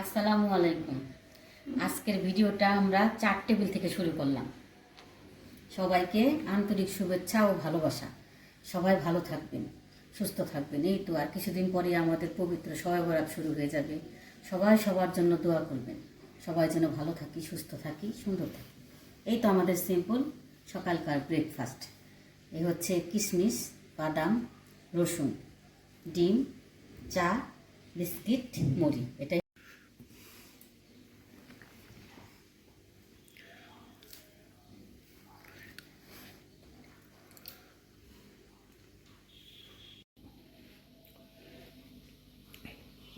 আসসালামু আলাইকুম। আজকের ভিডিওটা আমরা চার টেবিল থেকে শুরু করলাম। সবাইকে আন্তরিক শুভেচ্ছা ও ভালোবাসা। সবাই ভালো থাকবেন, সুস্থ থাকবেন। এই তো আর কিছুদিন পরে আমাদের পবিত্র সবাই বরাত শুরু হয়ে যাবে। সবাই সবার জন্য দোয়া করবেন। সবাই যেন ভালো থাকি, সুস্থ থাকি, সুন্দর থাকি। এই তো আমাদের সিম্পল সকালকার ব্রেকফাস্ট এই হচ্ছে কিশমিশ বাদাম, রসুন, ডিম, চা, বিস্কিট, মুড়ি। এটাই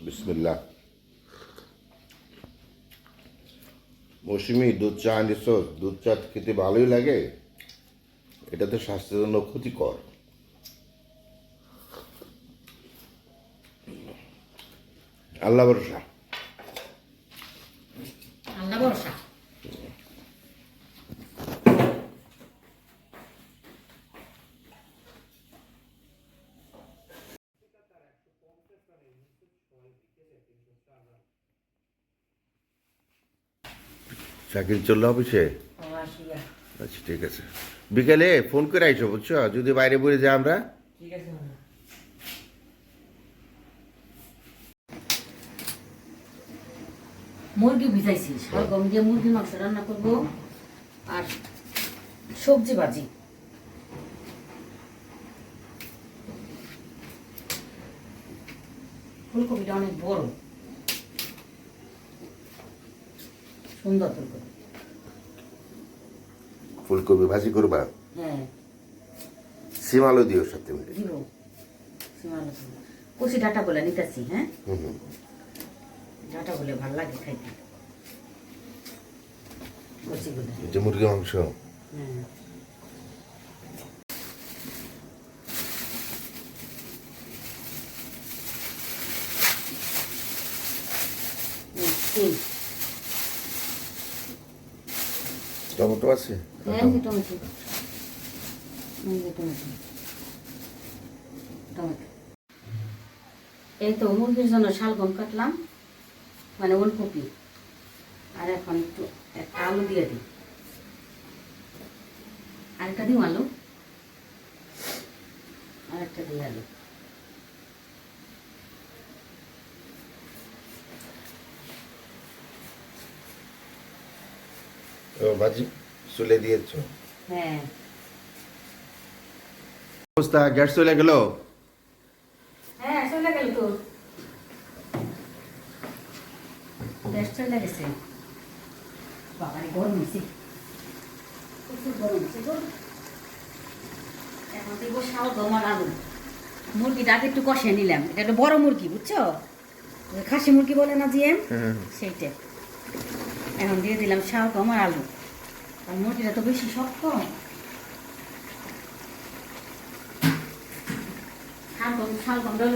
বিসমিল্লাহ মৌসুমি দুধ চা আনিস দুধ চা খেতে ভালোই লাগে। এটা তো স্বাস্থ্যের জন্য ক্ষতিকর। আল্লাহ আল্লাহ ভরসা। চাকরি চলল অফিসে? আচ্ছা ঠিক আছে। বিকেলে ফোন করে আইসো বুঝছ? যদি বাইরে বলে যাই আমরা। মুরগি ভিজাইছি সরগম দিয়ে মুরগি মাংস রান্না করব। আর সবজি ভাজি। ফুলকপিটা অনেক বড়। সুন্দর ফুলকপি ফুলকপি ভাজি করবা? হ্যাঁ। সিম আলু দিও সাথে মিলে। দিব। সীমানা কষি ডাটা বলে নিতেছি হ্যাঁ? হুম ডাটা বলে ভালো লাগে খাইতে। কষি বলে যে মুরগি মাংস। হ্যাঁ হুম, তিন। টমেটো আছে। হ্যাঁ, এই যে টমেটো। এই যে টমেটো। টমেটো। এই তো মুরগির জন্য শালগম কাটলাম মানে ওলকপি। আর এখন একটু একটা আলু দিয়ে দিই। আরেকটা দিও আলু। আরেকটা দিই আলু। ভাজি চলে দিয়েছ। হ্যাঁ। অবস্থা গ্যাস চলে গেল? হ্যাঁ চলে গেল তো। গ্যাস চলে গেছে। বাবারে গরম হয়েছে প্রচুর গরম হয়েছে গো। এখন দেখব গমার আলু মুরগিটা আগে একটু কষে নিলাম। এটা একটা বড় মুরগি বুঝছ? খাসি মুরগি বলে না জিএম? সেইটা। এখন দিয়ে দিলাম শাও গমার আলু। আর মুরগিটা তো বেশি শক্ত?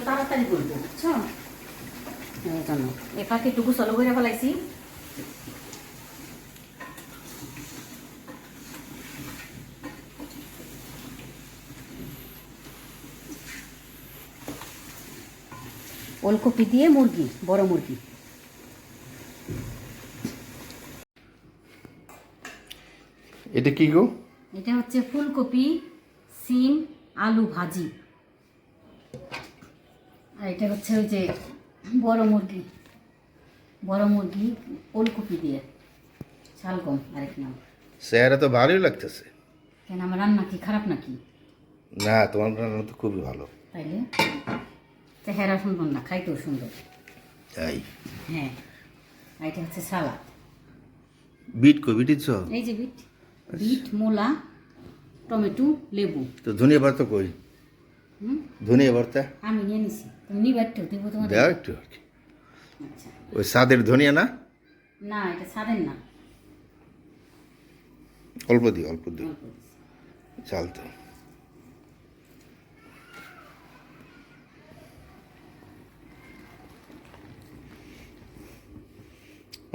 তাড়াতাড়ি করব। বুঝছ? এই জন্য। এ করে ফেলাইছি। ওলকপি দিয়ে মুরগি বড় মুরগি। এটা কি গো? এটা হচ্ছে ফুলকপি সিম আলু ভাজি। আর এটা হচ্ছে ওই যে বড় মুরগি। বড় মুরগি ওলকপি দিয়ে। শালগম আরেক নাম। চেহারা তো ভালোই লাগতেছে। কেন আমার রান্না কি খারাপ নাকি? না তোমার রান্না তো খুবই ভালো। তাইলে? চেহারা সুন্দর না খাইতেও সুন্দর। তাই? হ্যাঁ আর এটা হচ্ছে সালাদ। বিট কই বিটিছ এই যে বিট। বিট মূলা টমেটো লেবু। তো ধনিয়া ভর্তা কই? হুম? ধনিয়া ভর্তা আমি নিয়ে নিছি। তুমি নিবে একটু দিব তোমার দাও একটু আর কি। আচ্ছা। ওই সাদের ধনিয়া না? না এটা ছাড়েন না। অল্প দিও অল্প দিও চাল তো।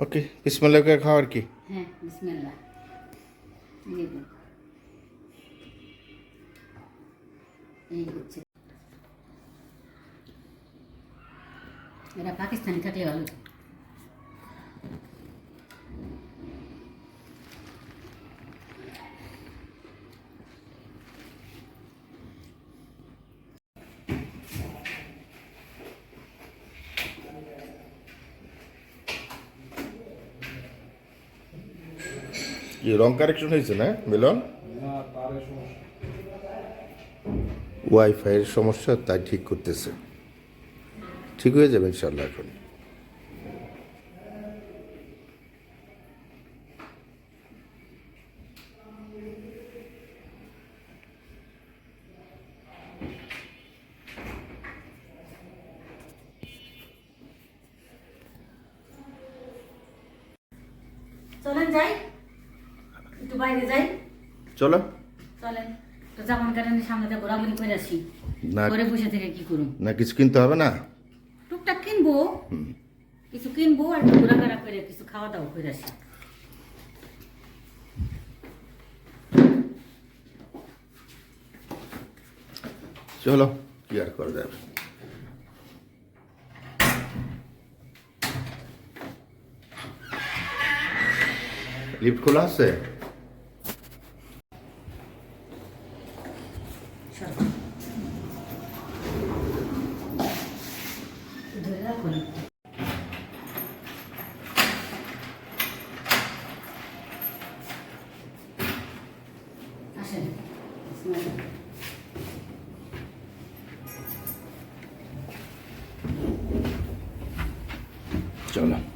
ওকে বিসমিল্লাহ খাওয়ার কি। হ্যাঁ বিসমিল্লাহ। লেবু এই হচ্ছে এরা পাকিস্তানি রং কারেকশন হয়েছে না মিলন? ওয়াইফাইয়ের সমস্যা। তাই ঠিক করতেছে। ঠিক হয়ে যাবে ইনশাল্লাহ এখন। চলেন যাই। বাইরে যাই। চলো। চলেন। তো জামান কারণে সামনে দিয়ে ঘোরাঘুরি করে আসি। না ঘরে বসে থেকে কি করুন না কিছু কিনতে হবে না? টুকটাক কিনবো। কিছু কিনবো আর ঘোরাফেরা করে কিছু খাওয়া দাওয়া করে আসি। চলো কি আর করা যাবে? লিফট খোলা আছে? আসেন চলো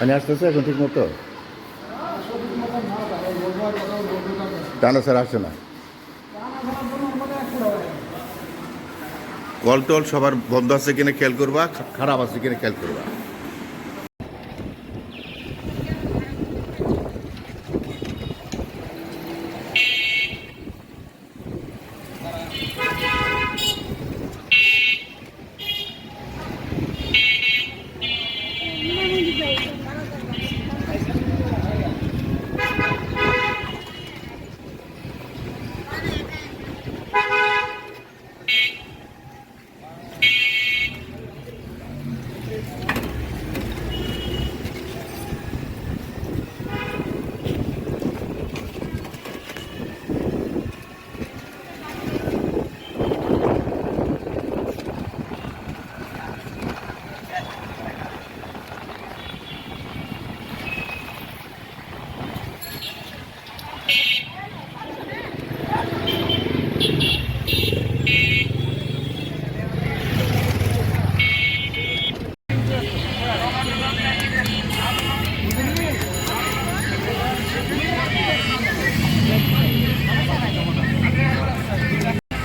মানে আসতেছে এখন ঠিক মতো? টানা স্যার আসছে না? কল টল সবার বন্ধ আছে কিনা খেয়াল করবা? খারাপ আছে কিনা খেয়াল করবা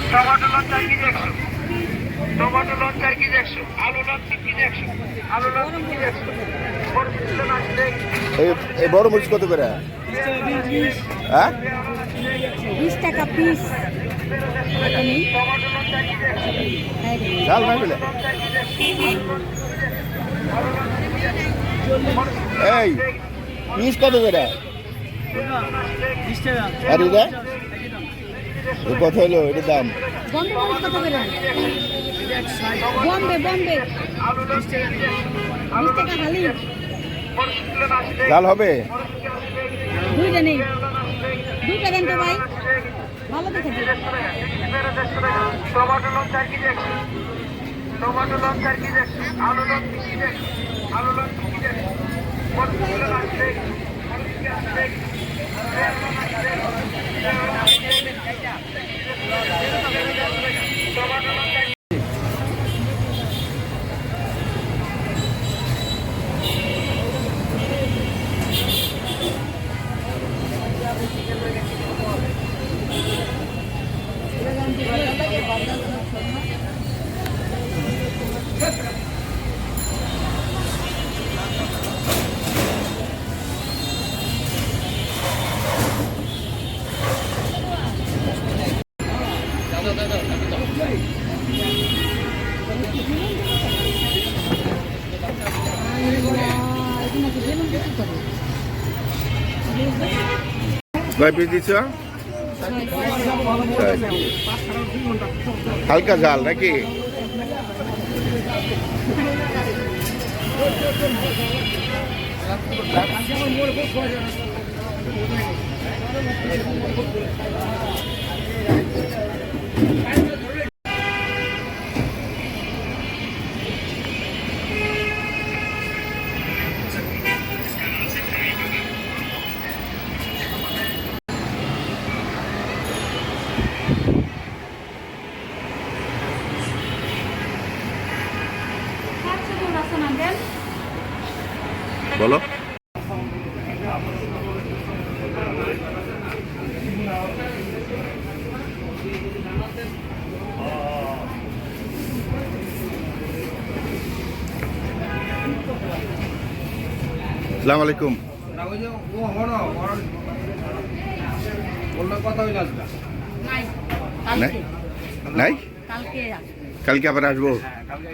টমেটো লঞ্চ চার কেজি একশো টমেটো লঞ্চ চার কেজি একশো আলু লঞ্চ তিন কেজি একশো আলু লঞ্চ তিন কেজি একশো পরিচিত আসলে এই এই বড় মরিচ কত করে? হ্যাঁ? বিশ টাকা পিস চাল নাই পেলে এই পিস কত করে? আর এটা? এ কত হলো এটার দাম। বম্বে বম্বে চাল হবে? দুইটা নেই। দুইটা দেন তো ভাই। ভালো দেখে দিন। টমেটো লঞ্চ টমেটো কেজি একশো আলু লঞ্চ কেজি একশো আলু লঞ্চ তিন কেজি কয় পিস দিচ্ছ হালকা জাল নাকি? বলো সালাম আলাইকুম। নাই। কালকে আবার আসব? হ্যাঁ কালকে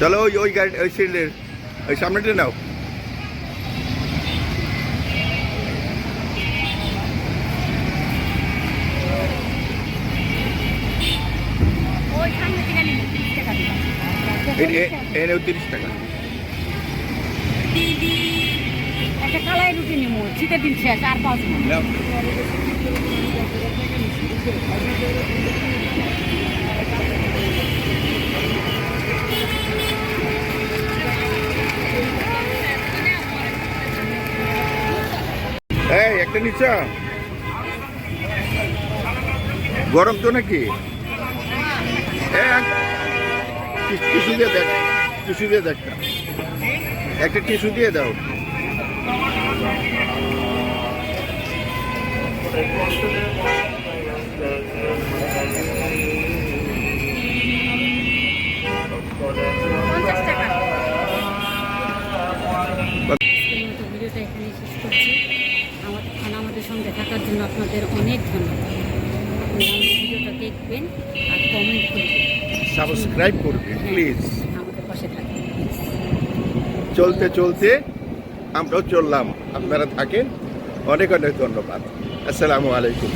চলো ওই ওই গাড়ি ওই সিলের ওই সামনেটা নাও। এনেও তিরিশ টাকা। একটা কালাই রুটি নিবো শীতের দিন শেষ আর পাঁচ এই একটা নিচ্ছ গরম তো নাকি? টিসু দিয়ে দেখ টিসু দিয়ে দেখ। একটা টিসু দিয়ে দাও। ভিডিওটা এখানে শেষ করছি আমাদের খানা আমাদের সঙ্গে থাকার জন্য আপনাদের অনেক ধন্যবাদ। ভিডিওটা দেখবেন আর কমেন্ট করবেন। সাবস্ক্রাইব করবেন প্লিজ আমাদের পাশে থাকবেন চলতে চলতে আমরাও চললাম। আপনারা থাকেন। অনেক অনেক ধন্যবাদ। আসসালামু আলাইকুম।